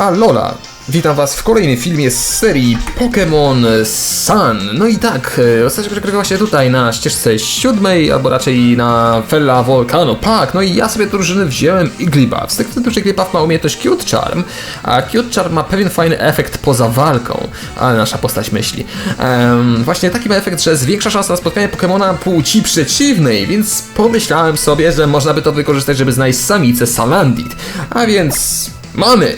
Alola! Witam was w kolejnym filmie z serii Pokémon Sun. No i tak, e, ostatnio przegrywała się tutaj na ścieżce siódmej, albo raczej na Fella Volcano Park. No i ja sobie drużyny wziąłem Igglybuff. Z tego względu, że Igglybuff ma umiejętność Cute Charm, a Cute Charm ma pewien fajny efekt poza walką, ale nasza postać myśli. Em, właśnie taki ma efekt, że zwiększa szansa na spotkanie Pokémona płci przeciwnej, więc pomyślałem sobie, że można by to wykorzystać, żeby znaleźć samicę Salandit. A więc Mamy!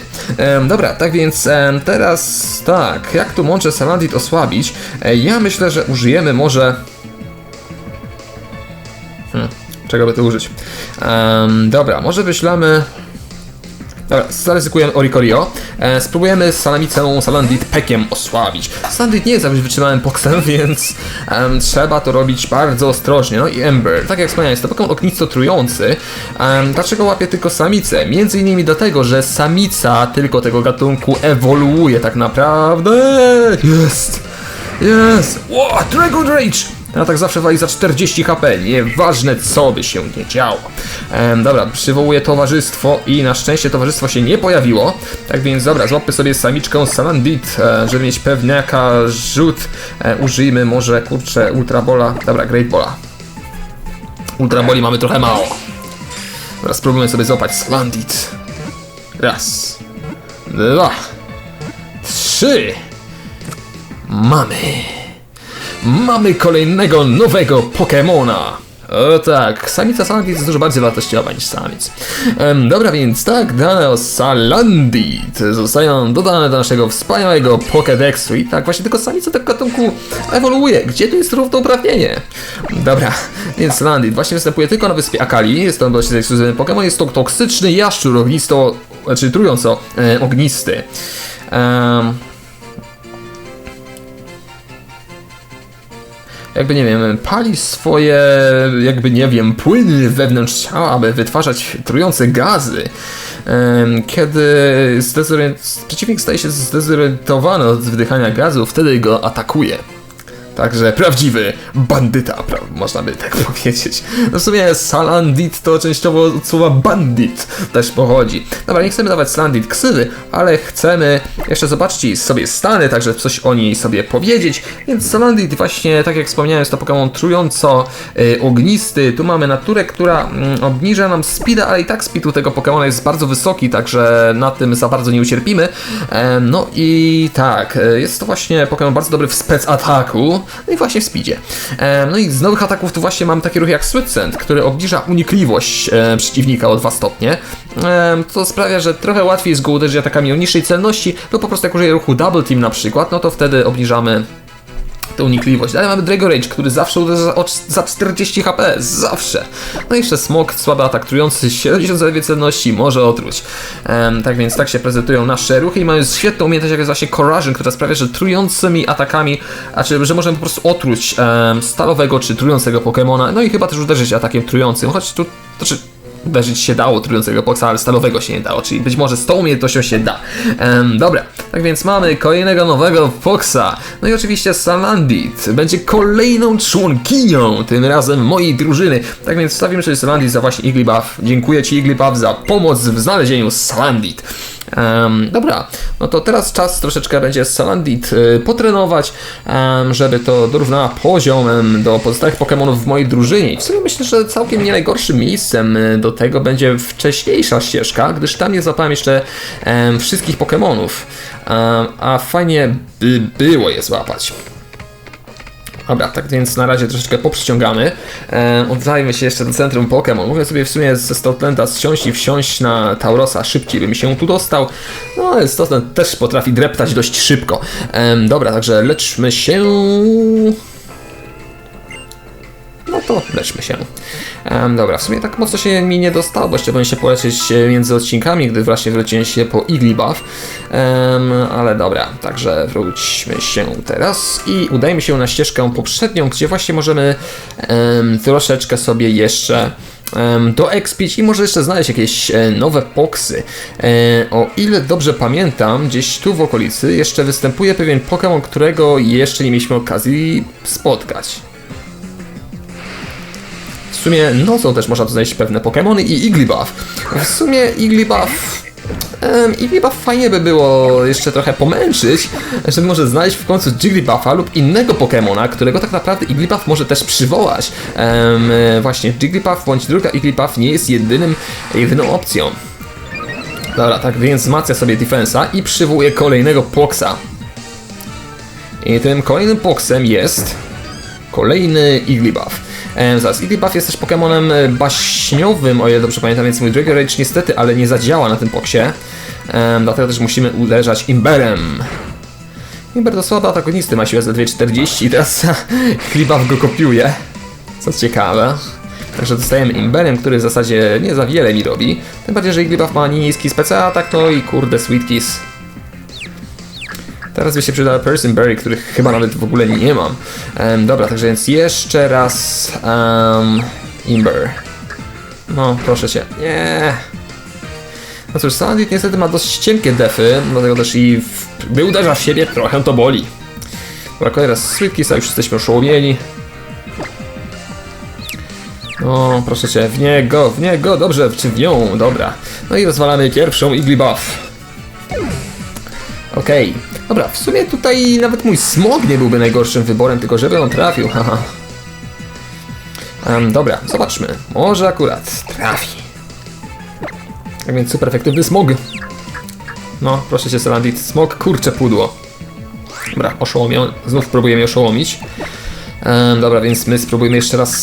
Dobra, tak więc em, teraz tak, jak tu mączę Salandit osłabić? E, ja myślę, że użyjemy może... Hmm, czego by tu użyć? Dobra, może wyślemy... Dobra, zaryzykujemy Oricorio. E, spróbujemy Salamicę Salandit pekiem osłabić. Salandit nie jest jakimś wytrzymałym poksem, więc trzeba to robić bardzo ostrożnie. No i Ember, tak jak wspomniałem, jest to Pokémon ognisto trujący. Dlaczego łapie tylko samicę? Między innymi dlatego, że samica tylko tego gatunku ewoluuje tak naprawdę. Jest! Jest! Ło, Dragon Rage! Ja tak zawsze wali za 40 HP, nieważne co by się nie działo. Em, dobra, przywołuję towarzystwo i na szczęście towarzystwo się nie pojawiło. Tak więc dobra, złapmy sobie samiczkę Salandit, e, żeby mieć pewniaka rzut. E, użyjmy może, kurczę, Ultrabola. Dobra, Great Bola. Ultraboli mamy trochę mało. Dobra, spróbujmy sobie złapać Salandit. Raz. Dwa. Trzy. Mamy. Mamy kolejnego nowego Pokemona. O tak, samica Salandit jest dużo bardziej wartościowa niż samiec. Em, dobra, więc tak, dane o Salandit zostają dodane do naszego wspaniałego Pokédexu i tak, właśnie tylko samica tego gatunku ewoluuje. Gdzie tu jest równouprawnienie? Dobra, więc Salandit właśnie występuje tylko na wyspie Akali, jest to dość ekskluzywny Pokémon, jest to toksyczny jaszczur ognisto, znaczy trująco e, ognisty. Em, jakby nie wiem, pali swoje, jakby nie wiem, płyny wewnątrz ciała, aby wytwarzać trujące gazy. Kiedy przeciwnik staje się zdezorientowany od wdychania gazu, wtedy go atakuje. Także prawdziwy bandyta, można by tak powiedzieć. No w sumie Salandit to częściowo od słowa bandit też pochodzi. Dobra, nie chcemy dawać Salandit ksywy, ale chcemy jeszcze zobaczyć sobie stany, także coś o niej sobie powiedzieć. Więc Salandit właśnie, tak jak wspomniałem, jest to Pokémon trująco y, ognisty. Tu mamy naturę, która mm, obniża nam speeda, ale i tak speed u tego Pokémona jest bardzo wysoki, także na tym za bardzo nie ucierpimy. Em, no i tak, y, jest to właśnie Pokémon bardzo dobry w spec ataku, no i właśnie w speedzie. No i z nowych ataków tu właśnie mam taki ruch jak Sweet Scent, który obniża unikliwość e, przeciwnika o 2 stopnie. To sprawia, że trochę łatwiej jest go uderzyć atakami o niższej celności, lub po prostu jak użyję ruchu Double Team na przykład, no to wtedy obniżamy tę unikliwość. Dalej mamy Drago Rage, który zawsze uderza za, o- za 40 HP, zawsze. No i jeszcze Smok, słaby atak trujący, 70 zaledwie celności, może otruć. Em, tak więc tak się prezentują nasze ruchy i mamy świetną umiejętność, jak jest właśnie która sprawia, że trującymi atakami, a czy, że możemy po prostu otruć em, stalowego czy trującego Pokemona, no i chyba też uderzyć atakiem trującym, choć tu, to czy uderzyć się dało trującego Poxa, ale stalowego się nie dało, czyli być może z tą umiejętnością się da. Em, dobra, tak więc mamy kolejnego nowego Foxa. No i oczywiście Salandit będzie kolejną członkinią, tym razem mojej drużyny. Tak więc wstawimy sobie Salandit za właśnie Igglybuff. Dziękuję Ci Igglybuff za pomoc w znalezieniu Salandit. Em, dobra, no to teraz czas troszeczkę będzie Salandit y, potrenować, em, żeby to dorównała poziomem do pozostałych Pokémonów w mojej drużynie. W sumie myślę, że całkiem nie najgorszym miejscem y, do tego będzie wcześniejsza ścieżka, gdyż tam nie złapałem jeszcze em, wszystkich Pokémonów, Em, a fajnie by było je złapać. Dobra, tak więc na razie troszeczkę poprzyciągamy. E, oddajmy się jeszcze do centrum Pokémon. Mogę sobie w sumie ze Stoutlanda zsiąść i wsiąść na Taurosa szybciej, by mi się tu dostał. No ale Stoutland też potrafi dreptać dość szybko. Em, dobra, także leczmy się... To leczmy się. Em, dobra, w sumie tak mocno się mi nie dostało, bo powinien się poleczyć e, między odcinkami, gdy właśnie wróciłem się po Igglybuff. Em, ale dobra, także wróćmy się teraz i udajmy się na ścieżkę poprzednią, gdzie właśnie możemy em, troszeczkę sobie jeszcze em, doekspić i może jeszcze znaleźć jakieś e, nowe poksy. E, o ile dobrze pamiętam, gdzieś tu w okolicy jeszcze występuje pewien Pokémon, którego jeszcze nie mieliśmy okazji spotkać. W sumie nocą też można tu znaleźć pewne Pokémony i Igglybuff. W sumie Igglybuff Um, I fajnie by było jeszcze trochę pomęczyć, żeby może znaleźć w końcu Jigglypuffa lub innego Pokemona, którego tak naprawdę Igglybuff może też przywołać. Em, właśnie, Jigglypuff bądź druga Igglybuff nie jest jedynym, jedyną opcją. Dobra, tak więc wzmacnia sobie defensa i przywołuje kolejnego Poksa. I tym kolejnym Poksem jest kolejny Igglybuff. Ehm, zaraz, Igglybuff jest też Pokemonem e, baśniowym, o ile dobrze pamiętam, więc mój Dragon Rage niestety, ale nie zadziała na tym Poksie. Ehm, dlatego też musimy uderzać Imberem. Imber to słaby antagonisty, ma siłę za 240 i teraz Igglybuff go kopiuje. Co ciekawe. Także dostajemy Imberem, który w zasadzie nie za wiele mi robi. Tym bardziej, że Igglybuff ma niski specjal atak, no i kurde Sweet Kiss. Teraz by się przydał Person Berry, których chyba nawet w ogóle nie mam. Em, dobra, także więc jeszcze raz um, Imber. No, proszę cię. Nie. No cóż, Sandit niestety ma dość cienkie defy, dlatego też i w, gdy uderza w siebie, trochę to boli. Dobra, kolejny raz Sweet już jesteśmy oszołomieni. O, proszę cię, w niego, w niego, dobrze, czy w nią, dobra. No i rozwalamy pierwszą Igglybuff. Okej. Dobra, w sumie tutaj nawet mój smog nie byłby najgorszym wyborem, tylko żeby on trafił, haha. Em, dobra, zobaczmy. Może akurat trafi. Tak więc super efektywny smog. No, proszę cię, Salandit. Smog, kurcze pudło. Dobra, oszołomiony. Znów próbuje mnie oszołomić. Em, dobra, więc my spróbujemy jeszcze raz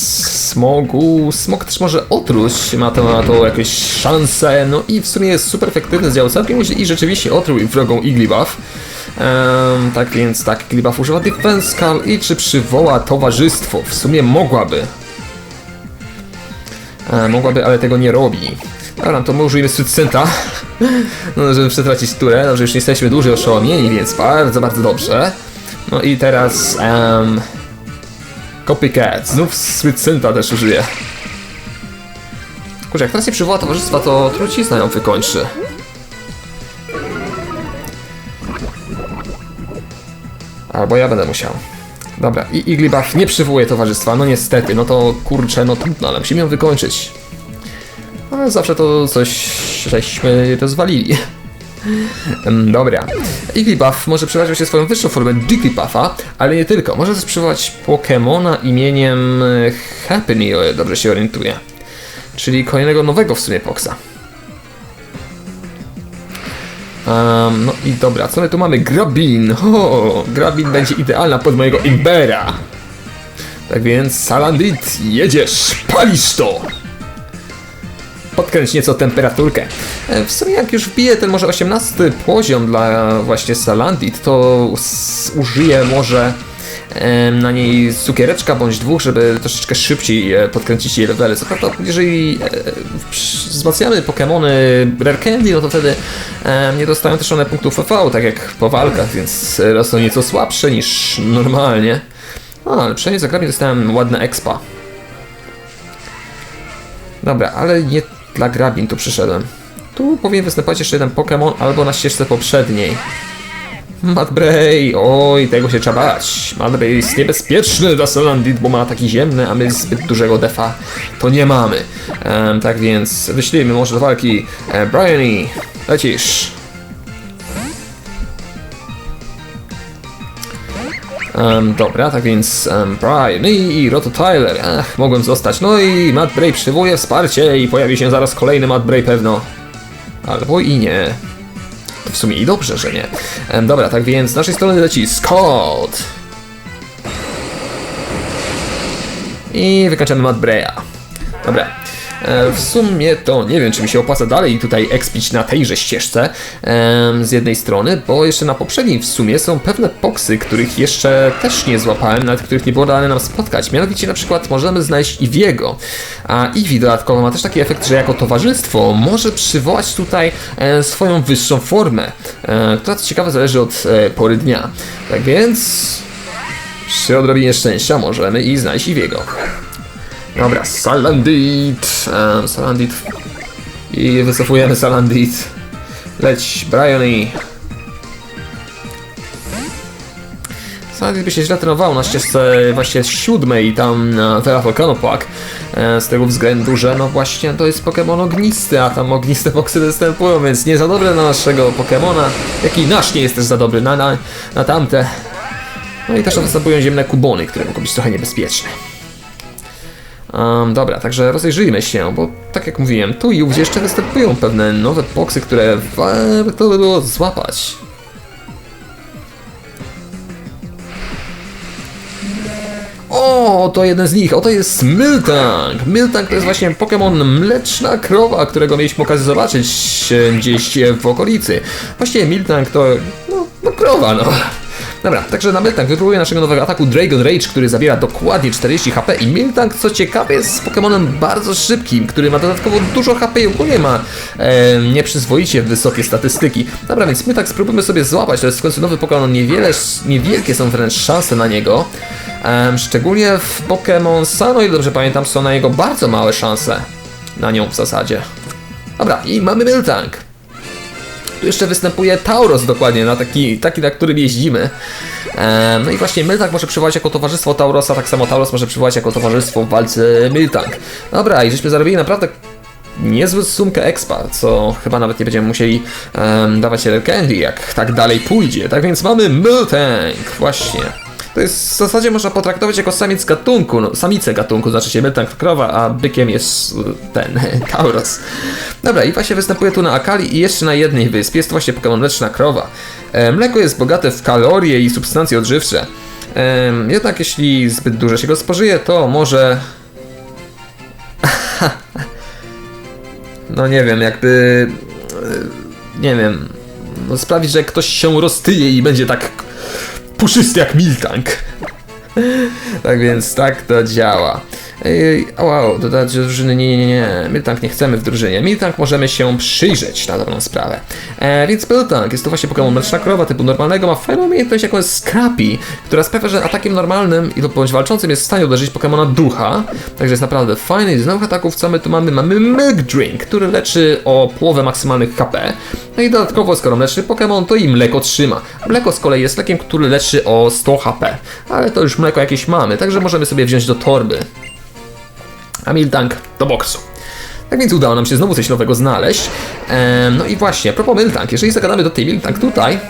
smogu. Smog też może otruć, ma to, ma to jakieś szanse, no i w sumie jest super efektywny, całkiem nieźle i rzeczywiście otruł wrogą Igglybuff. Um, tak więc tak, Igglybuff używa Defense Call i czy przywoła towarzystwo? W sumie mogłaby. E, mogłaby, ale tego nie robi. Dobra, to my użyjemy Succenta, no, żeby przetracić turę. Dobrze, już nie jesteśmy dłużej oszołomieni, więc bardzo, bardzo dobrze. No i teraz... Copycat, znów Succenta też użyję. Kurczę, jak teraz nie przywoła towarzystwa, to trucizna ją wykończy. Albo ja będę musiał. Dobra, i Igglybuff nie przywołuje towarzystwa, no niestety, no to kurczę, no trudno, ale musimy ją wykończyć. Ale zawsze to coś żeśmy rozwalili. Em, Dobra. Igglybuff może przeważyć się swoją wyższą formę Jigglypuffa, ale nie tylko. Może też przywołać Pokemona imieniem o ile dobrze się orientuję. Czyli kolejnego nowego w sumie Poksa. Um, no i dobra, co my tu mamy? Grabin! O, Grabin będzie idealna pod mojego Imbera! Tak więc, Salandit, jedziesz! Palisz to! Podkręć nieco temperaturkę. E, W sumie jak już wbiję ten może 18 poziom dla właśnie Salandit, to użyję może na niej cukiereczka bądź dwóch, żeby troszeczkę szybciej e, podkręcić jej levely. Co prawda, jeżeli e, wzmacniamy Pokémony Rare Candy, no to wtedy nie dostają też one punktów EV, tak jak po walkach, więc są nieco słabsze niż normalnie. A, ale przynajmniej za grami dostałem ładne expa. Dobra, ale nie dla grabin tu przyszedłem. Tu powinien występować jeszcze jeden Pokémon albo na ścieżce poprzedniej. Madbray, oj, tego się trzeba bać. Madbray jest niebezpieczny dla Salandit, bo ma ataki ziemne, a my zbyt dużego defa to nie mamy. Em, tak więc wyślijmy może do walki. E, Bryony, lecisz. Em, dobra, tak więc um, Brian i Roto Tyler. Ach, mogłem zostać. No i Matt Bray przywołuje wsparcie i pojawi się zaraz kolejny Matt Bray pewno. Albo i nie. W sumie i dobrze, że nie. Dobra, tak więc z naszej strony leci Scott. I wykańczamy Matt Braya. Dobra. E, W sumie to nie wiem, czy mi się opłaca dalej tutaj expić na tejże ścieżce z jednej strony, bo jeszcze na poprzedniej w sumie są pewne poksy, których jeszcze też nie złapałem, nawet których nie było dane nam spotkać. Mianowicie na przykład możemy znaleźć Iwiego, a Iwi dodatkowo ma też taki efekt, że jako towarzystwo może przywołać tutaj e, swoją wyższą formę, e, która co ciekawe zależy od e, pory dnia. Tak więc przy odrobinie szczęścia możemy i znaleźć Iwiego. Dobra, Salandit. Um, Salandit. I wycofujemy Salandit. Leć, Bryony. Salandit by się źle trenował na ścieżce właśnie siódmej tam na Terra. E, z tego względu, że no właśnie to jest Pokémon ognisty, a tam ogniste boksy występują, więc nie za dobre na naszego Pokémona, jak i nasz nie jest też za dobry na, na, na tamte. No i też występują ziemne kubony, które mogą być trochę niebezpieczne. Um, dobra, także rozejrzyjmy się, bo tak jak mówiłem, tu i ówdzie jeszcze występują pewne nowe boksy, które warto by było złapać. O, to jeden z nich, oto jest Miltank. Miltank to jest właśnie Pokémon Mleczna Krowa, którego mieliśmy okazję zobaczyć e, gdzieś w okolicy. Właściwie Miltank to, no, no krowa, no. Dobra, także na Miltank wypróbuję naszego nowego ataku Dragon Rage, który zabiera dokładnie 40 HP i Miltank, co ciekawe, jest Pokémonem bardzo szybkim, który ma dodatkowo dużo HP i ogólnie ma e, nieprzyzwoicie wysokie statystyki. Dobra, więc Miltank spróbujmy sobie złapać, to jest w końcu nowy Pokémon, niewiele, niewielkie są wręcz szanse na niego. Em, szczególnie w Pokémon Sun, o ile dobrze pamiętam, są na niego bardzo małe szanse. Na nią w zasadzie. Dobra, i mamy Miltank. Tu jeszcze występuje Tauros dokładnie, na taki, taki na którym jeździmy. No i właśnie Miltank może przywołać jako towarzystwo Taurosa, tak samo Tauros może przywołać jako towarzystwo w walce Miltank. Dobra, i żeśmy zarobili naprawdę niezłą sumkę expa, co chyba nawet nie będziemy musieli em, dawać Candy, jak tak dalej pójdzie. Tak więc mamy Miltank, właśnie. To jest w zasadzie można potraktować jako samiec gatunku, no, samicę gatunku, znaczy się to krowa, a bykiem jest y, ten, Tauros. Dobra, i właśnie występuje tu na Akali i jeszcze na jednej wyspie, jest to właśnie Pokémon Mleczna Krowa. E, mleko jest bogate w kalorie i substancje odżywcze. E, jednak jeśli zbyt dużo się go spożyje, to może... no nie wiem, jakby... e, Nie wiem... No, sprawić, że ktoś się roztyje i będzie tak puszysty jak Miltank. Tak więc tak to działa. Ej, wow, dodać do drużyny, nie, nie, nie, Miltank nie chcemy w drużynie. Miltank możemy się przyjrzeć na dobrą sprawę. E, więc Miltank jest to właśnie Pokémon Mleczna Krowa typu normalnego, ma fajną umiejętność jaką jest Scrappy, która sprawia, że atakiem normalnym i bądź walczącym jest w stanie uderzyć Pokémona ducha. Także jest naprawdę fajny. Z nowych ataków co my tu mamy? Mamy Milk Drink, który leczy o połowę maksymalnych HP. No i dodatkowo, skoro mleczny Pokémon, to i mleko trzyma. Mleko z kolei jest lekiem, który leczy o 100 HP. Ale to już mleko jakieś mamy, także możemy sobie wziąć do torby a Miltank do boksu. Tak więc udało nam się znowu coś nowego znaleźć. Ehm, no i właśnie, a propos Miltank, jeżeli zagadamy do tej Miltank tutaj,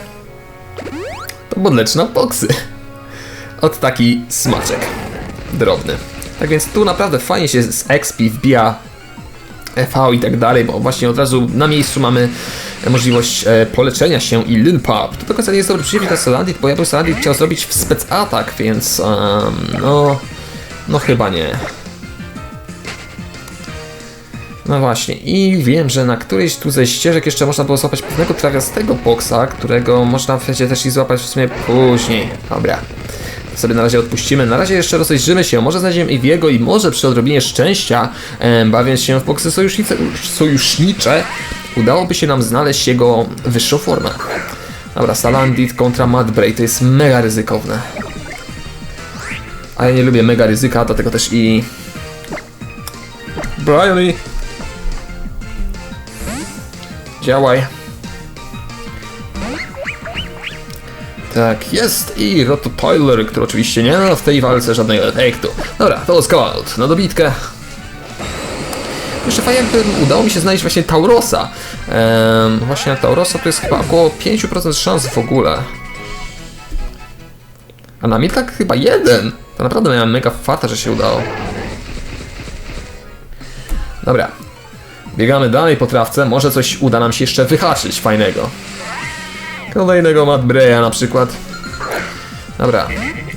to podleczna boksy. Od taki smaczek drobny. Tak więc tu naprawdę fajnie się z XP wbija EV i tak dalej, bo właśnie od razu na miejscu mamy możliwość e, poleczenia się i Lilpap. To do końca nie jest dobry przeciwnik na Salandit, bo ja bym Salandit chciał zrobić w spec atak, więc em, no, no chyba nie. No właśnie, i wiem, że na którejś tu ze ścieżek jeszcze można było złapać pewnego trawiastego boksa, którego można w sensie też i złapać w sumie później. Dobra. Sobie na razie odpuścimy. Na razie jeszcze rozejrzymy się. Może znajdziemy Eviego i może przy odrobinie szczęścia, bawiąc się w boksy sojusznicze, udałoby się nam znaleźć jego wyższą formę. Dobra, Salandit kontra Madbray to jest mega ryzykowne. A ja nie lubię mega ryzyka, dlatego też i... Bryony! Działaj. Tak, jest i Rototoiler, który oczywiście nie ma w tej walce żadnego efektu. Dobra, to Scout, na dobitkę. Jeszcze fajnie udało mi się znaleźć właśnie Taurosa. Ehm, właśnie na Taurosa to jest chyba około 5% szans w ogóle. A na mnie tak chyba jeden. To naprawdę miałem mega farta, że się udało. Dobra, Biegamy dalej po trawce, może coś uda nam się jeszcze wyhaczyć fajnego. Kolejnego Matt Breya na przykład. Dobra.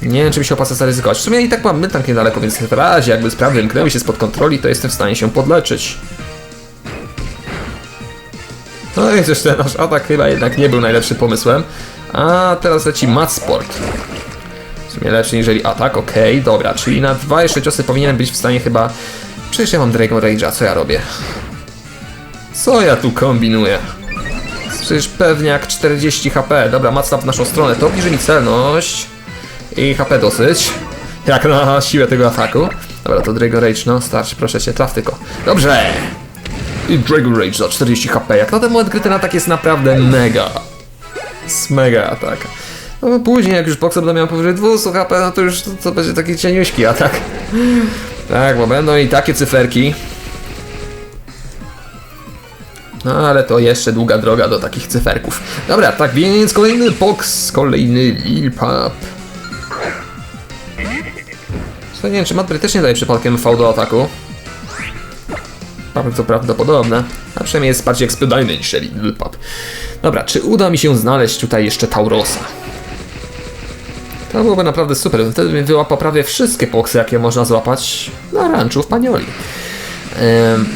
Nie wiem, czy mi się opłaca zaryzykować. W sumie i tak mam my tak niedaleko, więc w razie jakby sprawy wymknęły się spod kontroli, to jestem w stanie się podleczyć. No i też ten nasz atak chyba jednak nie był najlepszym pomysłem. A teraz leci Mat Sport. W sumie lepszy niżeli atak, okej, dobra. Czyli na dwa jeszcze ciosy powinienem być w stanie chyba... Przecież ja mam Dragon Rage'a, co ja robię? Co ja tu kombinuję? Przecież pewniak 40 HP. Dobra, macna w naszą stronę. To obniży mi celność. I HP dosyć. Jak na siłę tego ataku. Dobra, to Dragon Rage, no starczy, proszę cię, traf tylko. Dobrze! I Dragon Rage za 40 HP. Jak na ten moment gry ten atak jest naprawdę mega. Z mega atak. No później, jak już Boxer będę miał powyżej 200 HP, no to już to, to będzie taki cieniuśki atak. Tak, bo będą i takie cyferki. No ale to jeszcze długa droga do takich cyferków. Dobra, tak więc kolejny box, kolejny Lil Pap. Słuchaj, nie wiem, czy Madbry też nie daje przypadkiem V do ataku. Bardzo prawdopodobne. A przynajmniej jest bardziej ekspedajny niż Lil Pap. Dobra, czy uda mi się znaleźć tutaj jeszcze Taurosa? To byłoby naprawdę super. Wtedy bym wyłapał prawie wszystkie poksy, jakie można złapać na ranczu w Panioli. Em,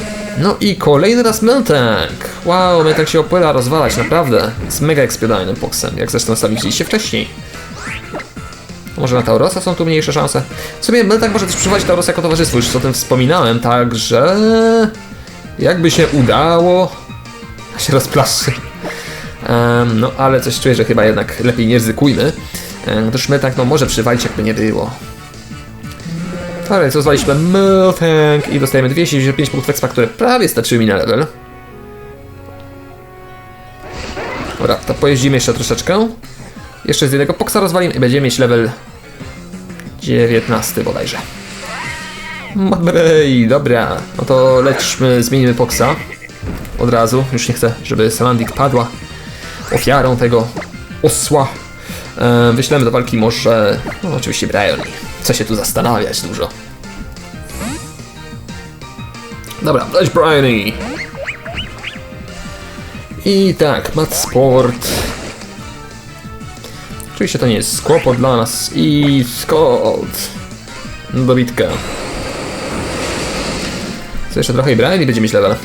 no i kolejny raz Meltank. Wow, Meltank się opływa rozwalać, naprawdę. Jest mega ekspedajnym poksem, jak zresztą sami widzieliście wcześniej. Może na Taurosa są tu mniejsze szanse. W sumie Meltank może też przywołać Taurosa jako towarzystwo, już o tym wspominałem, także... Jakby się udało... się rozplaszczy. Em, no ale coś czuję, że chyba jednak lepiej nie ryzykujmy. Em, Gdyż Meltank no może przywalić jakby nie było. Ale więc rozwaliśmy Meltank i dostajemy 295 punktów expa, które prawie starczyły mi na level. Dobra, to pojeździmy jeszcze troszeczkę. Jeszcze z jednego poksa rozwalimy i będziemy mieć level 19 bodajże. Madbrej, dobra. No to lećmy, zmienimy poksa. Od razu. Już nie chcę, żeby Salandit padła ofiarą tego osła. E, wyślemy do walki może, no oczywiście Brian. Co się tu zastanawiać dużo. Dobra, dać Bryony. I tak, Mat Sport. Oczywiście to nie jest kłopot dla nas. I Scott. Dobitka. Co jeszcze trochę i Bryony będzie mieć level.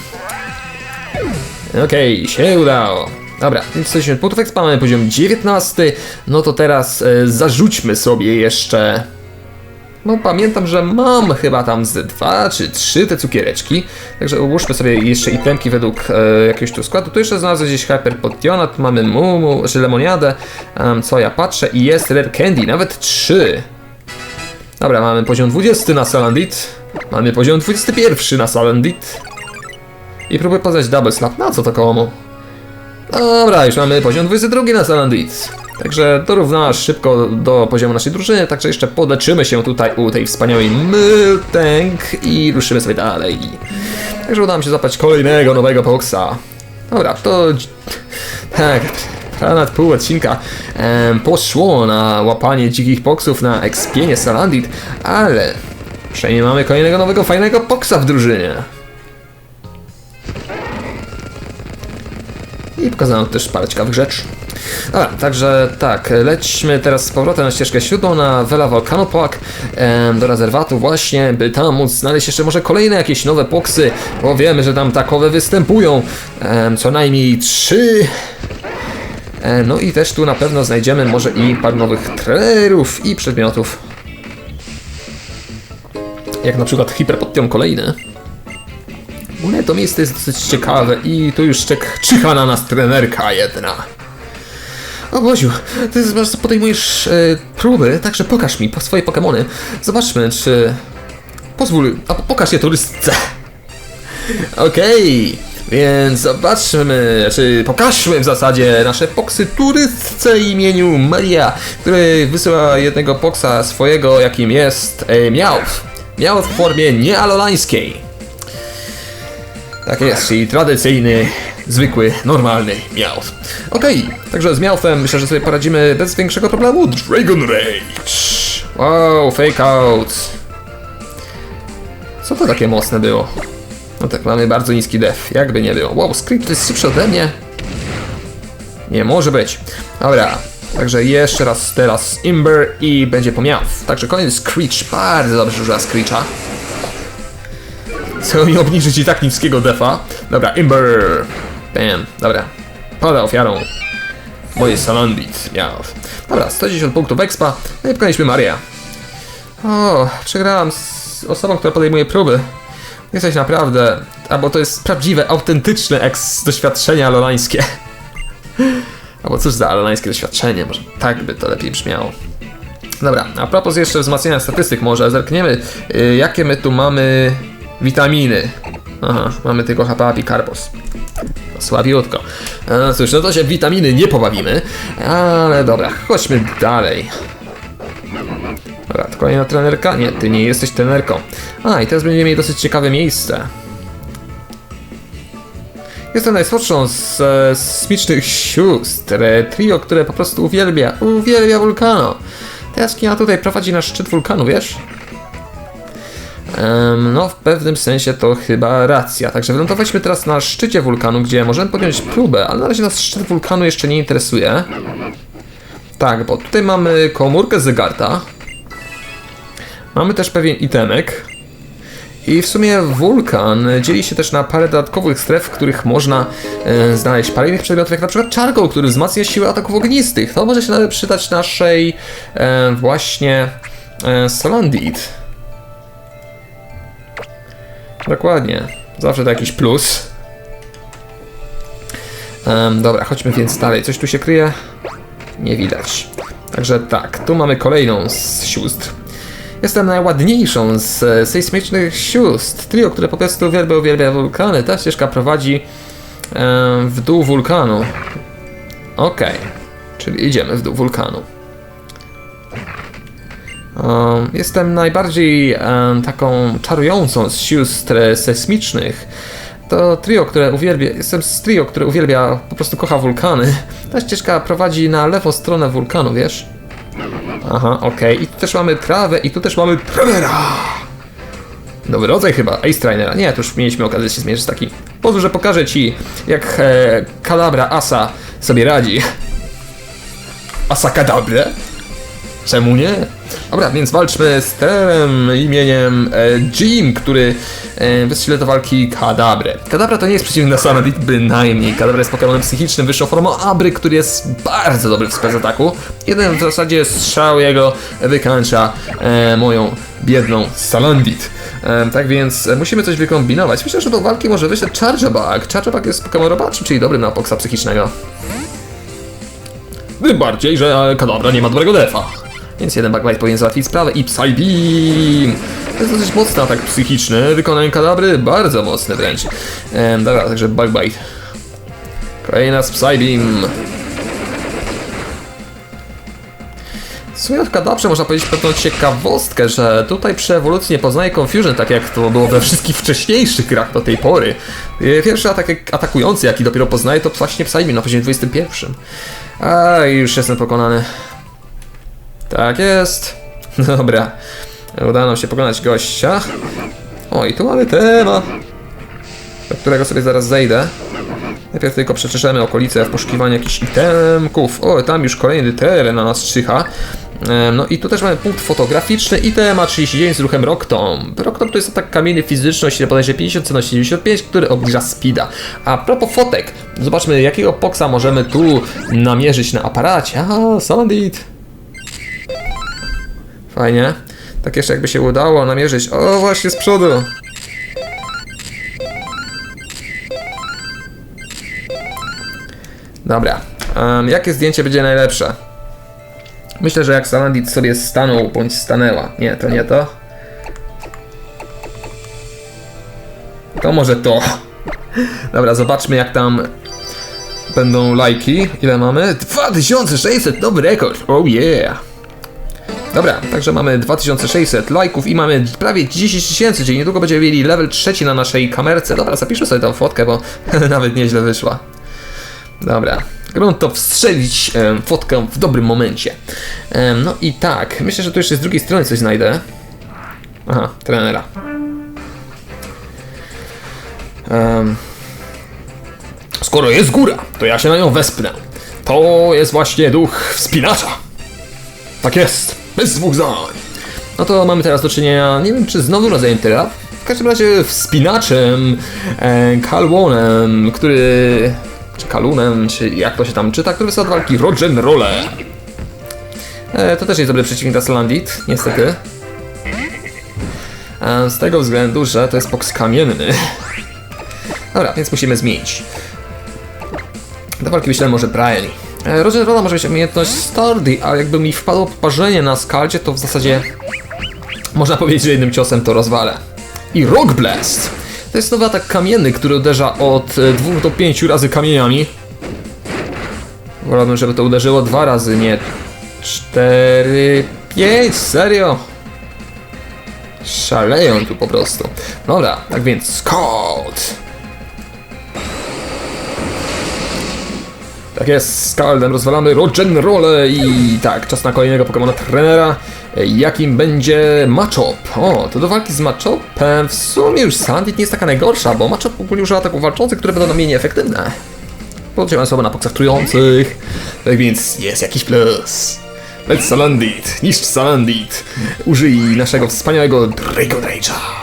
Okej, się udało. Dobra, więc jesteśmy punktów expa, mamy poziom 19. No to teraz e, zarzućmy sobie jeszcze. No pamiętam, że mam chyba tam z dwa czy trzy te cukiereczki. Także ułóżmy sobie jeszcze itemki według e, jakiegoś tu składu. Tu jeszcze znalazłem gdzieś Hyper Potiona, tu mamy Mumu, czy lemoniadę. Em, co ja patrzę i jest Rare Candy, nawet trzy. Dobra, mamy poziom 20 na Salandit. Mamy poziom 21 na Salandit. I próbuję poznać Double Slap. Na co to komu? Dobra, już mamy poziom 22 na Salandit. Także dorównasz szybko do poziomu naszej drużyny, także jeszcze poleczymy się tutaj u tej wspaniałej Miltank i ruszymy sobie dalej. Także udało mi się zapać kolejnego nowego boksa. Dobra, to... Tak, ponad pół odcinka poszło na łapanie dzikich boksów na ekspienie Salandit, ale przynajmniej mamy kolejnego nowego fajnego boksa w drużynie. I pokazałem też parę ciekawych rzeczy. Dobra, także tak, lećmy teraz z powrotem na ścieżkę siódmą na Vela em, do rezerwatu właśnie, by tam móc znaleźć jeszcze może kolejne jakieś nowe poksy, bo wiemy, że tam takowe występują, em, co najmniej trzy. E, No i też tu na pewno znajdziemy może i parę nowych trailerów i przedmiotów. Jak na przykład hiperpodpion kolejny. W ogóle to miejsce jest dosyć ciekawe i tu już czek czyha na nas trenerka jedna. O Boziu, ty zobacz, podejmujesz e, próby, także pokaż mi swoje Pokemony. Zobaczmy, czy... Pozwól, a po- pokaż je turystce. Okej, więc zobaczmy, czy pokażmy w zasadzie nasze poksy turystce imieniu Maria, który wysyła jednego poksa swojego, jakim jest e. Miałw w formie niealolańskiej. Tak jest, czyli tradycyjny, zwykły, normalny Meowth. Okej, także z Meowthem myślę, że sobie poradzimy bez większego problemu. Dragon Rage! Wow, fake out! Co to takie mocne było? No tak, mamy bardzo niski def, jakby nie było. Wow, script jest szybszy ode mnie? Nie może być. Dobra, także jeszcze raz teraz Imber i będzie po Meowth. Także kolejny Screech, bardzo dobrze, że użyła Screecha. Chcę mi obniżyć i tak niskiego defa. Dobra, Imber. Bam, dobra. Pada ofiarą. Moje Salandit miał. Dobra, 110 punktów expa. No i pokonaliśmy Maria. O, przegrałam z osobą, która podejmuje próby. Jesteś naprawdę... Albo to jest prawdziwe, autentyczne eks doświadczenie alolańskie. Albo cóż za alolańskie doświadczenie, może tak by to lepiej brzmiało. Dobra, a propos jeszcze wzmacniania statystyk, może zerkniemy, y, jakie my tu mamy witaminy. Aha, mamy tylko HPA i Carpos. słabiutko. E, cóż, no to się witaminy nie pobawimy, ale dobra, chodźmy dalej. Dobra, kolejna trenerka? Nie, ty nie jesteś trenerką. A, i teraz będziemy mieli dosyć ciekawe miejsce. Jestem najsłodszą z e, smicznych sióstr. Trio, które po prostu uwielbia, uwielbia wulkano. Ta jaskinia tutaj prowadzi na szczyt wulkanu, wiesz? No, w pewnym sensie to chyba racja. Także wylądowaliśmy teraz na szczycie wulkanu, gdzie możemy podjąć próbę, ale na razie nas szczyt wulkanu jeszcze nie interesuje. Tak, bo tutaj mamy komórkę zegarta. Mamy też pewien itemek. I w sumie wulkan dzieli się też na parę dodatkowych stref, w których można e, znaleźć parę innych przedmiotów, jak na przykład czarką, który wzmacnia siłę ataków ognistych. To może się nawet przydać naszej e, właśnie e, Salandit. Dokładnie. Zawsze to jakiś plus. Em, dobra, chodźmy więc dalej. Coś tu się kryje? Nie widać. Także tak, tu mamy kolejną z sióstr. Jestem najładniejszą z e, sejsmicznych sióstr. Trio, które po prostu uwielbia, uwielbia wulkany. Ta ścieżka prowadzi em, w dół wulkanu. Okej, czyli idziemy w dół wulkanu. Jestem najbardziej taką czarującą z sióstr sejsmicznych. To trio, które uwielbia. Jestem z trio, które uwielbia, po prostu kocha wulkany. Ta ścieżka prowadzi na lewą stronę wulkanu, wiesz? Aha, okej. I tu też mamy trawę, i tu też mamy Trainera! Nowy rodzaj chyba, Ace Trainera. Nie, to już mieliśmy okazję się zmierzyć z takim. Pozwól, że pokażę ci, jak e, Kadabra Asa sobie radzi. Asa Kadabre? Czemu nie? Dobra, więc walczmy z terem imieniem e, Jim, który e, wystrzela do walki Kadabrę. Kadabra to nie jest przeciwnik na Samadit bynajmniej. Kadabra jest Pokemonem psychicznym, wyższą formą Abry, który jest bardzo dobry w spec ataku. Jeden w zasadzie strzał jego wykańcza e, moją biedną Salandit. E, tak więc e, musimy coś wykombinować. Myślę, że do walki może wyjść Chargebug. Chargebug jest Pokemon robaczym, czyli dobry na poksa psychicznego. Tym bardziej, że Kadabra nie ma dobrego defa. Więc jeden Bugbite powinien załatwić sprawę i Psybeam! To jest dosyć mocny atak psychiczny, wykonanie Kadabry bardzo mocny wręcz. Ehm, dobra, także Bugbite. Kolejna z Psybeam. W sumie w Kadabrze można powiedzieć pewną ciekawostkę, że tutaj przy ewolucji nie poznaje Confusion, tak jak to było we wszystkich wcześniejszych grach do tej pory. E, Pierwszy atak atakujący, jaki dopiero poznaje, to właśnie Psybeam na poziomie 21. A, już jestem pokonany. Tak jest. Dobra. Udało nam się pokonać gościa. O, i tu mamy temat, do którego sobie zaraz zejdę. Najpierw tylko przeczeszemy okolice w poszukiwaniu jakichś itemków. O, tam już kolejny teren na nas czyha. No i tu też mamy punkt fotograficzny i ma 39 z ruchem Rocktomb. Rocktomb to jest atak kamienny fizyczny o sile bodajże 50, cenności 95, który obniża speeda. A propos fotek, zobaczmy jakiego poksa możemy tu namierzyć na aparacie. A, Salandit. Fajnie. Tak jeszcze jakby się udało namierzyć. O, właśnie z przodu. Dobra. Em, jakie zdjęcie będzie najlepsze? Myślę, że jak Salandit sobie stanął bądź stanęła. Nie, to nie to. To może to. Dobra, zobaczmy jak tam będą lajki. Ile mamy? 2600, nowy rekord. Oh yeah. Dobra, także mamy 2600 lajków i mamy prawie 10 tysięcy, czyli niedługo będziemy mieli level trzeci na naszej kamerce. Dobra, zapiszę sobie tą fotkę, bo nawet nieźle wyszła. Dobra, grunt to wstrzelić em, fotkę w dobrym momencie. Em, no i tak, myślę, że tu jeszcze z drugiej strony coś znajdę. Aha, trenera. Skoro jest góra, to ja się na nią wespnę. To jest właśnie duch wspinacza. Tak jest, bez dwóch zdań. No to mamy teraz do czynienia, nie wiem czy z nowym rodzajem tyra, w każdym razie wspinaczem, e, Kalwonem, który... czy Kalunem, czy jak to się tam czyta, który wysyła do walki Rock'n'Rolle. E, to też jest dobry przeciwnik dla Salandit, niestety. E, z tego względu, że to jest boks kamienny. Dobra, więc musimy zmienić. Do walki myślę może Brian. E, Roger może mieć umiejętność Sturdy, a jakby mi wpadło poparzenie na skaldzie, to w zasadzie można powiedzieć, że jednym ciosem to rozwalę. I Rock Blast! To jest nowy atak kamienny, który uderza od 2 do 5 razy kamieniami. Wolałbym, żeby to uderzyło dwa razy, nie 4, 5, serio? Szaleją tu po prostu. Dobra, tak więc Scald! Tak jest, z Kaldem rozwalamy Rock'n'Rolle i tak, czas na kolejnego Pokemona trenera, jakim będzie Machop. O, to do walki z Machopem w sumie już Sandit nie jest taka najgorsza, bo Machop ogólnie używa ataków walczących, które będą mniej nieefektywne. Poddziałałem słabo na poksach trujących, tak więc jest jakiś plus. Leć Salandit, niszcz Salandit, użyj naszego wspaniałego Draco Rage'a.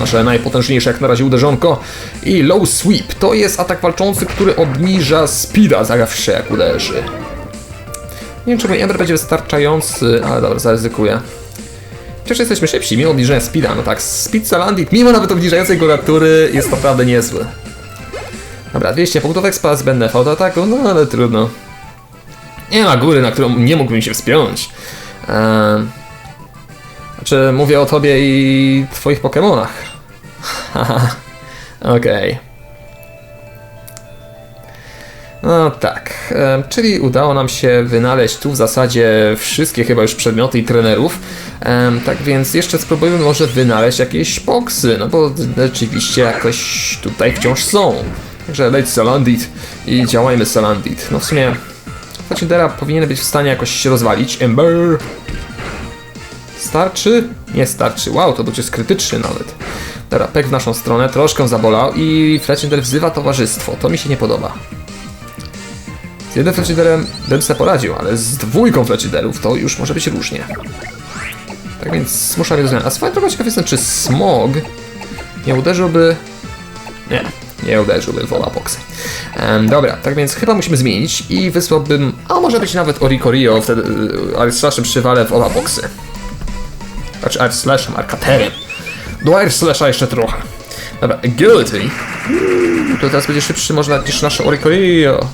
Nasze najpotężniejsze jak na razie uderzonko. I low sweep to jest atak walczący, który obniża speeda zawsze jak uderzy. Nie wiem czy mój Ember będzie wystarczający, ale dobra, zaryzykuję. Przecież jesteśmy szybsi, mimo obniżenia speeda. No tak, speed Salandit, mimo nawet obniżającej go natury, jest naprawdę niezły. Dobra, 200 punktów expa zbędne w autoataku, no ale trudno. Nie ma góry, na którą nie mógłbym się wspiąć. Eee, znaczy, mówię o tobie i twoich Pokemonach. Haha, okej. No tak, e, czyli udało nam się wynaleźć tu w zasadzie wszystkie chyba już przedmioty i trenerów. E, tak więc jeszcze spróbujmy może wynaleźć jakieś boksy, no bo rzeczywiście jakoś tutaj wciąż są. Także leć Salandit i działajmy Salandit. No w sumie Facindera powinien być w stanie jakoś się rozwalić. Ember! Starczy? Nie starczy. Wow, to jest krytyczny nawet. Dobra, pek w naszą stronę, troszkę zabolał i Fletchinder wzywa towarzystwo. To mi się nie podoba. Z jednym Fletchinderem bym sobie poradził, ale z dwójką Fletchinderów to już może być różnie. Tak więc muszę mieć zmian. A swoją drogą ciekaw jestem, czy Smog nie uderzyłby... Nie, nie uderzyłby w Olapoxy. Um, dobra, tak więc chyba musimy zmienić i wysłałbym, a może być nawet Oricorio, wtedy y, Air Slashem przywalę w Olapoxy. Znaczy Air Slashem, Arkaterem. Do Air Slasha jeszcze trochę. Dobra, Agility. To teraz będzie szybszy można niż nasze Oricorio.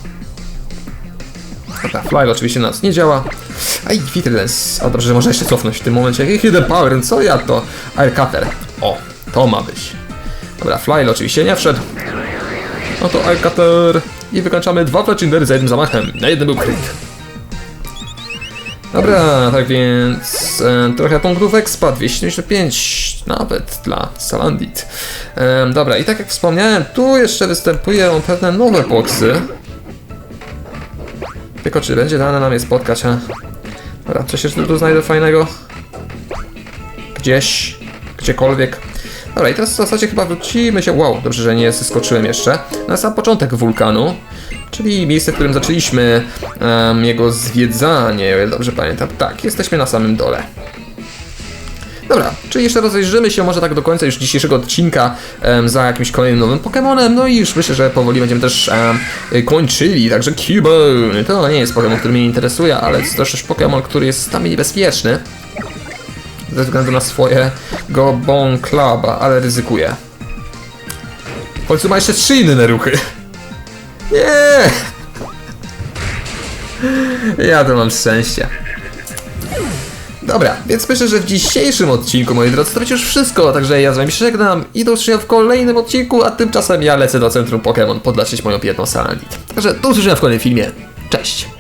Dobra, Fly oczywiście na nas nie działa. Aj, Vitrylens. A dobrze, że można jeszcze cofnąć w tym momencie. Hidden Power, co ja to? Air Cutter. O, to ma być. Dobra, Fly oczywiście nie wszedł. No to Air Cutter. I wykończamy dwa Legendery za jednym zamachem. Na jednym był crit. Dobra, tak więc e, trochę punktów expa, 275 nawet dla Salandit. E, dobra, i tak jak wspomniałem, tu jeszcze występują pewne nowe boxy. Tylko czy będzie dane nam je spotkać, a? Dobra, coś jeszcze tu znajdę fajnego? Gdzieś, gdziekolwiek. Dobra, i teraz w zasadzie chyba wrócimy się. Wow, dobrze, że nie zeskoczyłem jeszcze. Na sam początek wulkanu, czyli miejsce, w którym zaczęliśmy em, jego zwiedzanie, o ile dobrze pamiętam. Tak, jesteśmy na samym dole. Dobra, czyli jeszcze rozejrzymy się może tak do końca już dzisiejszego odcinka za jakimś kolejnym nowym Pokemonem, no i już myślę, że powoli będziemy też kończyli, także Cubone to nie jest Pokemon, który mnie interesuje, ale jest też Pokemon, który jest tam niebezpieczny ze względu na swojego Cluba, ale ryzykuję. W końcu ma jeszcze trzy inne ruchy. Nie! Ja to mam szczęście. Dobra, więc myślę, że w dzisiejszym odcinku, moi drodzy, to będzie już wszystko, także ja z wami żegnam i do usłyszenia w kolejnym odcinku, a tymczasem ja lecę do centrum Pokémon podleczyć moją piętną Salandit. Także do usłyszenia w kolejnym filmie. Cześć!